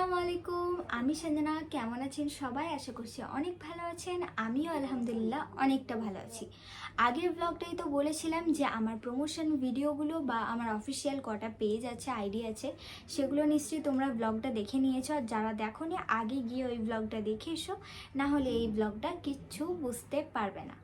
আসসালামু আলাইকুম। আমি সঞ্জনা কেমন আছেন সবাই? আশা করছি অনেক ভালো আছেন। আমিও আলহামদুলিল্লাহ অনেকটা ভালো আছি। আগের ব্লগটাই তো বলেছিলাম যে আমার প্রমোশন ভিডিওগুলো বা আমার অফিসিয়াল কটা পেজ আছে আইডি আছে, সেগুলো নিশ্চয়ই তোমরা ব্লগটা দেখে নিয়েছো। আর যারা দেখোনি, আগে গিয়ে ওই ব্লগটা দেখে এসো। না হলে এই ব্লগটা কিচ্ছু বুঝতে পারবে না।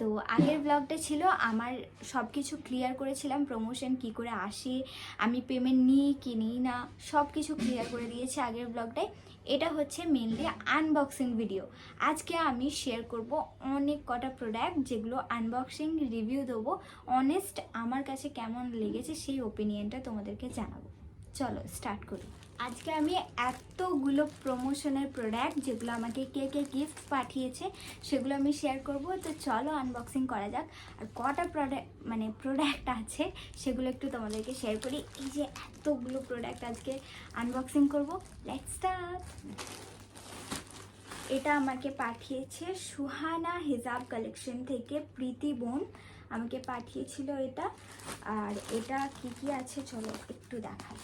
তো আগের ব্লগটা ছিল, আমার সব কিছু ক্লিয়ার করেছিলাম প্রমোশন কি করে আসে, আমি পেমেন্ট নিই কি নিই না সব কিছু ক্লিয়ার করে দিয়েছি। আগের ব্লগটাই এটা হচ্ছে মেনলি আনবক্সিং ভিডিও আজকে আমি শেয়ার করব অনেক কটা প্রোডাক্ট যেগুলো আনবক্সিং রিভিউ দেবো। অনেস্ট আমার কাছে কেমন লেগেছে সেই ওপিনিয়নটা তোমাদেরকে জানাব। চলো স্টার্ট করি। আজকে আমি এতগুলো প্রমোশনের প্রোডাক্ট যেগুলো আমাকে কে কে গিফট পাঠিয়েছে, সেগুলো আমি শেয়ার করব। তো চলো আনবক্সিং করা যাক। আর কটা প্রোডাক্ট মানে প্রোডাক্ট আছে, সেগুলো একটু তোমাদেরকে শেয়ার করি। এই যে এতগুলো প্রোডাক্ট আজকে আনবক্সিং করব। স্টার্ট এটা আমাকে পাঠিয়েছে সুহানা হিজাব কালেকশন থেকে প্রীতি বোন। আমাকে পাঠিয়েছিল এটা। আর এটা কি কি আছে? চলো একটু দেখাই।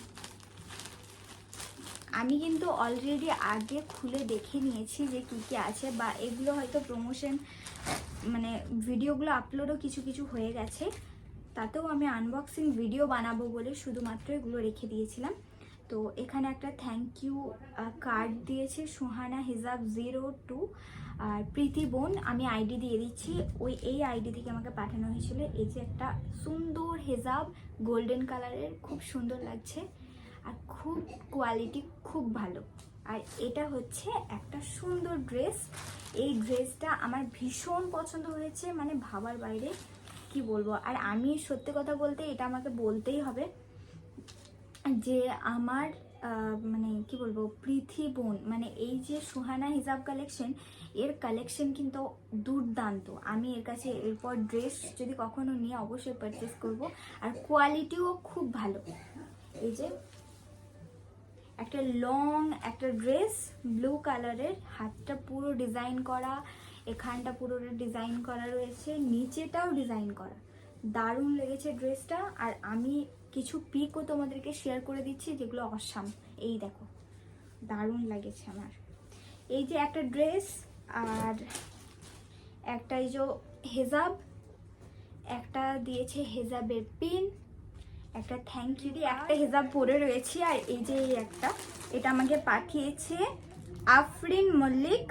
আমি কিন্তু অলরেডি আগে খুলে দেখে নিয়েছি যে কি কি আছে বা এগুলো হয়তো প্রমোশন মানে ভিডিওগুলো আপলোডও কিছু কিছু হয়ে গেছে। তাতেও আমি আনবক্সিং ভিডিও বানাবো বলে শুধুমাত্র এগুলো রেখে দিয়েছিলাম। তো এখানে একটা থ্যাংক ইউ কার্ড দিয়েছে সুহানা হিজাব জিরো টু আর প্রীতি বোন, আমি আইডি দিয়ে দিচ্ছি। ওই, এই আইডি থেকে আমাকে পাঠানো হয়েছিল। এই যে একটা সুন্দর হেজাব গোল্ডেন কালারের খুব সুন্দর লাগছে। আর খুব কোয়ালিটি খুব ভালো। আর এটা হচ্ছে একটা সুন্দর ড্রেস এই ড্রেসটা আমার ভীষণ পছন্দ হয়েছে মানে ভাবার বাইরে কি বলব? আর আমি সত্যি কথা বলতে এটা আমাকে বলতেই হবে যে আমার মানে কি বলব পৃথি বোন মানে এই যে সুহানা হিজাব কালেকশন এর কালেকশন কিন্তু দুর্দান্ত। আমি এর কাছে এরপর ড্রেস যদি কখনো নিয়ে অবশ্যই পারচেস করব। আর কোয়ালিটিও খুব ভালো। এই যে একটা লং একটা ড্রেস ব্লু কালারের হাতটা পুরো ডিজাইন করা, এখানটা পুরো ডিজাইন করা রয়েছে, নিচেটাও ডিজাইন করা। দারুণ লেগেছে ড্রেসটা আর আমি কিছু পিকও তোমাদেরকে শেয়ার করে দিচ্ছি যেগুলো অসাম। এই দেখো, দারুণ লেগেছে আমার। এই যে একটা ড্রেস আর একটা এই যে হেজাব, একটা দিয়েছে হেজাবের পিন একটা থ্যাংক ইউ দিয়ে একটা হেজাব পরে রয়েছি আর এই যে এই একটা এটা আমাকে পাঠিয়েছে আফরিন মল্লিক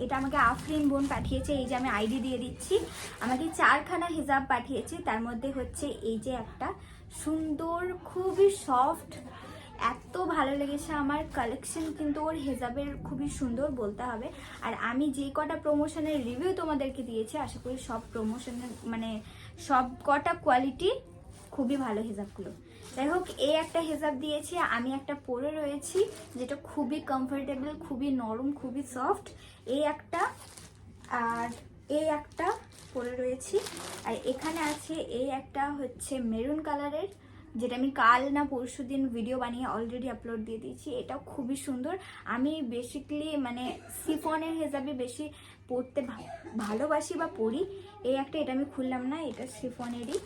এটা আমাকে আফরিন বোন পাঠিয়েছে এই যে আমি আইডি দিয়ে দিচ্ছি আমাকে চারখানা হিজাব পাঠিয়েছে তার মধ্যে হচ্ছে এই যে একটা সুন্দর খুবই সফট এত ভালো লেগেছে আমার কালেকশন কিন্তু ওর হেজাবের খুবই সুন্দর বলতে হবে আর আমি যে কটা প্রমোশনের রিভিউ তোমাদেরকে দিয়েছি আশা করি সব প্রমোশনের মানে সব কটা কোয়ালিটি খুবই ভালো হেজাবগুলো। যাই হোক এই একটা হেজাব দিয়েছি আমি একটা পরে রয়েছি, যেটা খুবই কমফোর্টেবল খুবই নরম, খুবই সফট এই একটা, আর এই একটা পরে রয়েছি। আর এখানে আছে এই একটা হচ্ছে মেরুন কালারের যেটা আমি কাল না পরশু দিন ভিডিও বানিয়ে অলরেডি আপলোড দিয়ে দিয়েছি। এটাও খুবই সুন্দর। আমি বেসিকলি মানে সিফনের হিসাবে বেশি পরতে ভা- ভালোবাসি বা পরি। এই একটা, এটা আমি খুললাম না, এটা সিফনেরই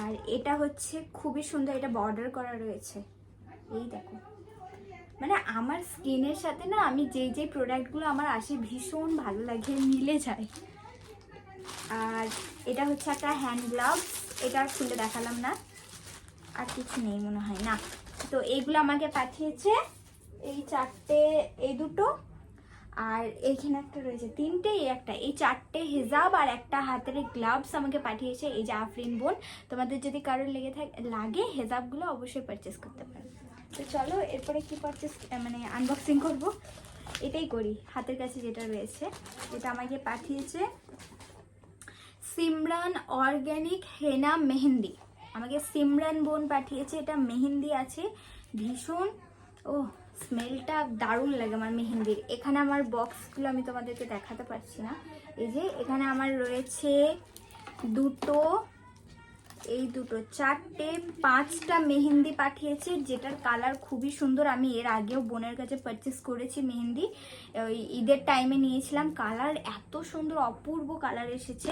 আর এটা হচ্ছে খুবই সুন্দর, এটা বর্ডার করা রয়েছে। এই দেখো। মানে আমার স্কিনের সাথে না আমি যেই যেই প্রোডাক্টগুলো আমার আসে ভীষণ ভালো লাগে, মিলে যায়। আর এটা হচ্ছে একটা হ্যান্ড গ্লাভস এটা খুলে দেখালাম না। আর কিছু নেই মনে হয়। না, তো এইগুলো আমাকে পাঠিয়েছে এই চারটে, এই দুটো আর এইখানে একটা রয়েছে তিনটে, এই একটা, এই চারটে হেজাব আর একটা হাতের গ্লাভস আমাকে পাঠিয়েছে এই যে আফরিন বোন। তোমাদের যদি কারোর লেগে থাকে, লাগে হেজাবগুলো অবশ্যই পারচেস করতে পারো। তো চলো, এরপরে কি পারচেস মানে আনবক্সিং করব? এটাই করি, হাতের কাছে যেটা রয়েছে। যেটা আমাকে পাঠিয়েছে সিমরান অর্গ্যানিক হেনা মেহেন্দি। আমাকে সিমরান বোন পাঠিয়েছে, এটা মেহেন্দি আছে, ভীষণ। ও স্মেলটা দারুণ লাগে আমার মেহেন্দির। এখানে আমার বক্সগুলো আমি তোমাদেরকে দেখাতে পারছি না। এই যে এখানে আমার রয়েছে দুটো এই দুটো চারটে, পাঁচটা মেহেন্দি পাঠিয়েছে, যেটার কালার খুবই সুন্দর। আমি এর আগেও বোনের কাছে পারচেস করেছি মেহেন্দি। ওই ঈদের টাইমে নিয়েছিলাম কালার এত সুন্দর, অপূর্ব কালার এসেছে।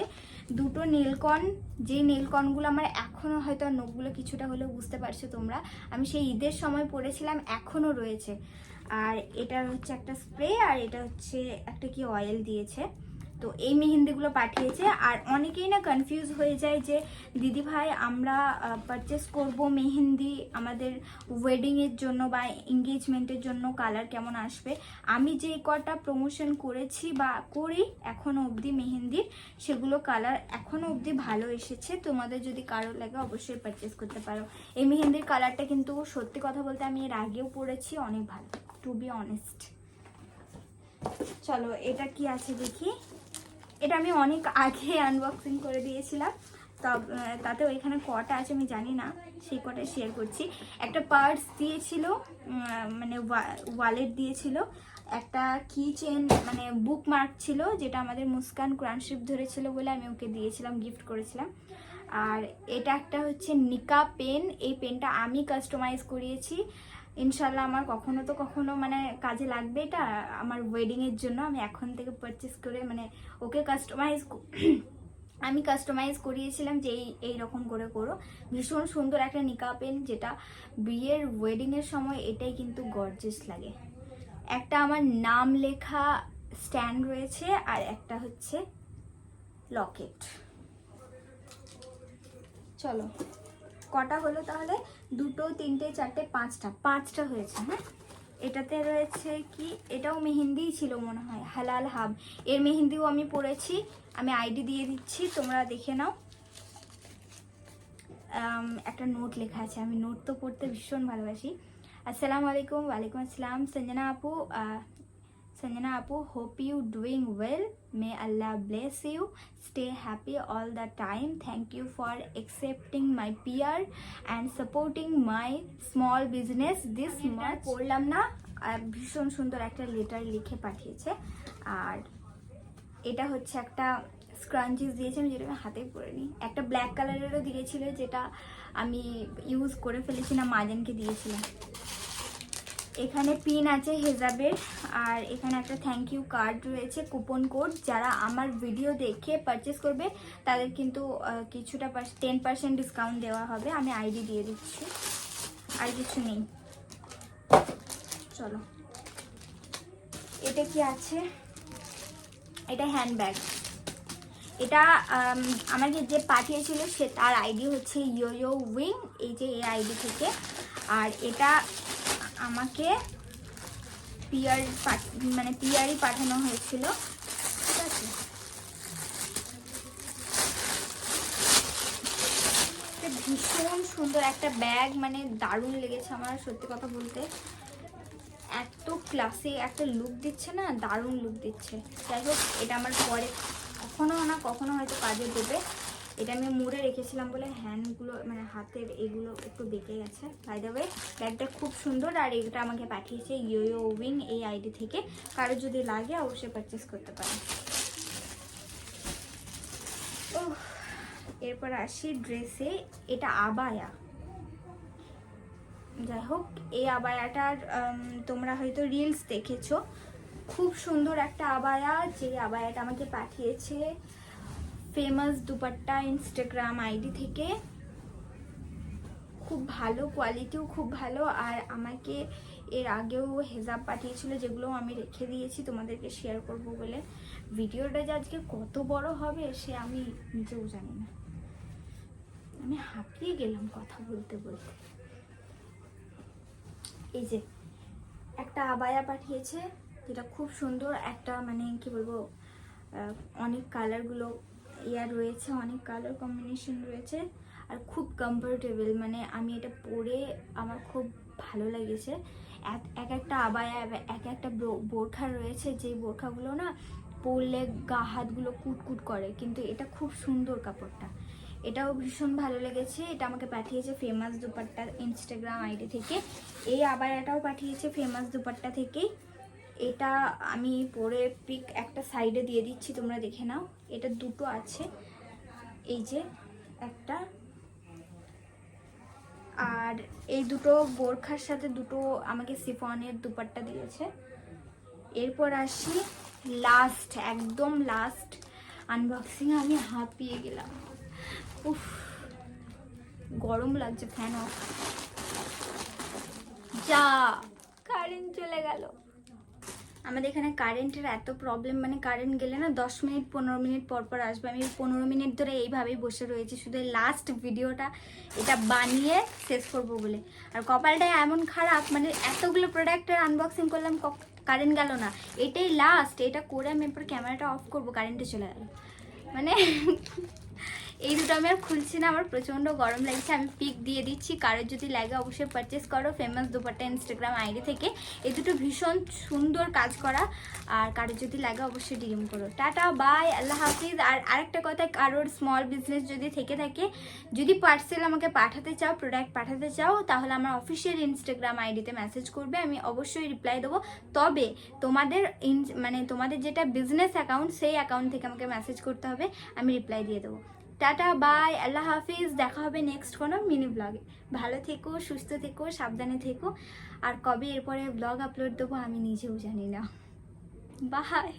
দুটো নীলকণ যে নীলকণগুলো আমার এখনও হয়তো আর নখগুলো কিছুটা হলেও বুঝতে পারছ তোমরা, আমি সেই ঈদের সময় পরেছিলাম এখনও রয়েছে। আর এটা হচ্ছে একটা স্প্রে আর এটা হচ্ছে একটা কি অয়েল দিয়েছে। তো এই মেহেন্দিগুলো পাঠিয়েছে। আর অনেকেই না কনফিউজ হয়ে যায় যে, দিদি ভাই, আমরা পারচেস করব মেহেন্দি আমাদের ওয়েডিংয়ের জন্য বা এঙ্গেজমেন্টের জন্য কালার কেমন আসবে? আমি যে কটা প্রমোশন করেছি বা করি এখনও অবধি মেহেন্দির, সেগুলো কালার এখনও অবধি ভালো এসেছে। তোমাদের যদি কারও লাগে অবশ্যই পারচেস করতে পারো। এই মেহেন্দির কালারটা কিন্তু সত্যি কথা বলতে আমি এর আগেও পরেছি, অনেক ভালো। টু বি অনেস্ট চলো, এটা কি আছে দেখি? এটা আমি অনেক আগে আনবক্সিং করে দিয়েছিলাম। তাতে ওইখানে কটা আছে আমি জানি না, সেই কটা শেয়ার করছি। একটা পার্স দিয়েছিল মানে ওয়ালেট দিয়েছিল, একটা কি চেন মানে বুক মার্ক ছিল, যেটা আমাদের মুস্কান ক্রানশিপ ধরেছিল বলে আমি ওকে দিয়েছিলাম গিফট করেছিলাম। আর এটা একটা হচ্ছে নিকা পেন এই পেনটা আমি কাস্টমাইজ করিয়েছি। ইনশাল্লাহ আমার কখনো তো কখনো মানে কাজে লাগবে এটা। আমার ওয়েডিংয়ের জন্য আমি এখন থেকে পারচেস করে মানে ওকে কাস্টমাইজ আমি কাস্টমাইজ করিয়েছিলাম যে এই রকম করে করো। ভীষণ সুন্দর একটা নিকা পেন যেটা বিয়ের ওয়েডিংয়ের সময় এটাই কিন্তু গর্জেস লাগে। একটা আমার নাম লেখা স্ট্যান্ড রয়েছে আর একটা হচ্ছে লকেট চলো। কটা হলো তাহলে? দুটো, তিনটে, চারটে, পাঁচটা। পাঁচটা হয়েছে হ্যাঁ? এটাতে রয়েছে কি? এটাও মেহেন্দিই ছিল মনে হয়, হালাল হাব। এর মেহেন্দিও আমি পড়েছি, আমি আইডি দিয়ে দিচ্ছি, তোমরা দেখে নাও। একটা নোট লেখা আছে, আমি নোট তো পড়তে ভীষণ ভালোবাসি। আসসালামু আলাইকুম, ওয়ালাইকুম আসসালাম, সঞ্জনা আপু সঞ্জনা আপু hope you doing well may Allah bless you stay happy all the time. Thank you for accepting my peer and supporting my small business this much পড়লাম না। আর ভীষণ সুন্দর একটা লেটার লিখে পাঠিয়েছে। আর এটা হচ্ছে একটা স্ক্রাঞ্চিস দিয়েছে আমি যেটা আমি হাতেই পরে নিই একটা ব্ল্যাক কালারেরও দিয়েছিল যেটা আমি ইউজ করে ফেলেছি না মাজানকে দিয়েছিলাম। এখানে পিন আছে হেজাবের, আর এখানে একটা থ্যাংক ইউ কার্ড রয়েছে কুপন কোড যারা আমার ভিডিও দেখে পারচেস করবে, তাদের কিন্তু কিছুটা টেন পার্সেন্ট ডিসকাউন্ট দেওয়া হবে। আমি আইডি দিয়ে দিচ্ছি। আর কিছু নেই। চলো। এটা কি আছে? এটা হ্যান্ডব্যাগ এটা আমাকে যে পাঠিয়েছিল সে, তার আইডি হচ্ছে ইয়ো ইয়ো উইং এই যে এই আইডি থেকে। আর এটা আমাকে পিয়ার মানে পিয়ারই পাঠানো হয়েছিল। ঠিক আছে? ভীষণ সুন্দর একটা ব্যাগ মানে দারুণ লেগেছে আমার সত্যি কথা বলতে। এত ক্লাসে একটা লুক দিচ্ছে না, দারুণ লুক দিচ্ছে। যাই হোক, এটা আমার পরে কখনো না, কখনো হয়তো কাজে দেবে। এটা আমি মুড়ে রেখেছিলাম বলে হ্যান্ডগুলো মানে হাতের এগুলো একটু বেঁকে গেছে। বাই দ্য ওয়ে ব্যাগটা খুব সুন্দর আর এটা আমাকে পাঠিয়েছে ইয়ো উইং এই আইডি থেকে। কারও যদি লাগে অবশ্যই পারচেস করতে পারে ওহ, এরপর আসি ড্রেসে এটা আবায়া। যাই হোক এই আবায়াটার তোমরা হয়তো রিলস দেখেছ। খুব সুন্দর একটা আবায়া যে আবায়াটা আমাকে পাঠিয়েছে ফেমাস দুপাট্টা ইনস্টাগ্রাম আইডি থেকে। খুব ভালো কোয়ালিটিও খুব ভালো। আর আমাকে এর আগেও হেজাব পাঠিয়েছিল, যেগুলো আমি রেখে দিয়েছি, তোমাদেরকে শেয়ার করব বলে। ভিডিওটা যে আজকে কত বড় হবে, সে আমি নিজেও জানি না। আমি হাঁপিয়ে গেলাম কথা বলতে বলতে। এই যে, একটা আবায়া পাঠিয়েছে, যেটা খুব সুন্দর। একটা মানে কি বলব অনেক কালারগুলো ইয়ার রয়েছে, অনেক কালার কম্বিনেশন রয়েছে আর খুব কমফোর্টেবল মানে আমি এটা পরে আমার খুব ভালো লেগেছে। এক এক একটা আবায়া, এক একটা বোরখা বোরখা রয়েছে যে বোরখাগুলো না পরলে গা হাতগুলো কুটকুট করে, কিন্তু এটা খুব সুন্দর কাপড়টা। এটাও ভীষণ ভালো লেগেছে, এটা আমাকে পাঠিয়েছে ফেমাস দুপাট্টা ইনস্টাগ্রাম আইডি থেকে। এই আবায়াটাও পাঠিয়েছে ফেমাস দুপাট্টা থেকেই। এটা আমি পরে পিক একটা সাইডে দিয়ে দিচ্ছি, তোমরা দেখে নাও। এটা দুটো আছে। এই যে একটা। আর এই দুটো বোরখার সাথে দুটো আমাকে সিফনের দুপাট্টা দিয়েছে। এরপর আসি লাস্ট একদম লাস্ট আনবক্সিং আমি হাঁপিয়ে গেলাম। উফ, গরম লাগছে ফ্যান যা কারেন্ট চলে গেল। আমাদের এখানে কারেন্টের এত প্রবলেম মানে কারেন্ট গেলে না দশ মিনিট, পনেরো মিনিট পর পর আসবে। আমি পনেরো মিনিট ধরে এইভাবেই বসে রয়েছি, শুধু লাস্ট ভিডিওটা এটা বানিয়ে শেষ করব বলে। আর কপালটা এমন খারাপ মানে এতগুলো প্রোডাক্টের আনবক্সিং করলাম কারেন্ট গেল না। এটাই লাস্ট এটা করে আমি এরপর ক্যামেরাটা অফ করব কারেন্টে চলে গেল। মানে এই দুটো আমি আর খুলছি না, আমার প্রচণ্ড গরম লাগছে। আমি পিক দিয়ে দিচ্ছি, কারোর যদি লাগে অবশ্যই পারচেস করো ফেমাস দুপাট্টা ইনস্টাগ্রাম আইডি থেকে। এই দুটো ভীষণ সুন্দর কাজ করা, আর কারোর যদি লাগে অবশ্যই ডিএম করো। টাটা বাই আল্লাহ হাফিজ। আর আরেকটা কথা, কারোর স্মল বিজনেস যদি থেকে থাকে, যদি পার্সেল আমাকে পাঠাতে চাও প্রোডাক্ট পাঠাতে চাও, তাহলে আমার অফিসিয়াল ইনস্টাগ্রাম আইডিতে মেসেজ করবে, আমি অবশ্যই রিপ্লাই দেবো। তবে তোমাদের মানে তোমাদের যেটা বিজনেস অ্যাকাউন্ট সেই অ্যাকাউন্ট থেকে আমাকে মেসেজ করতে হবে, আমি রিপ্লাই দিয়ে দেবো। টাটা, বাই, আল্লাহ হাফিজ। দেখা হবে নেক্সট কোনো মিনি ব্লগে ভালো থেকো, সুস্থ থেকো, সাবধানে থেকো। আর কবে এরপরে ব্লগ আপলোড দেবো আমি নিজেও জানি না। বাই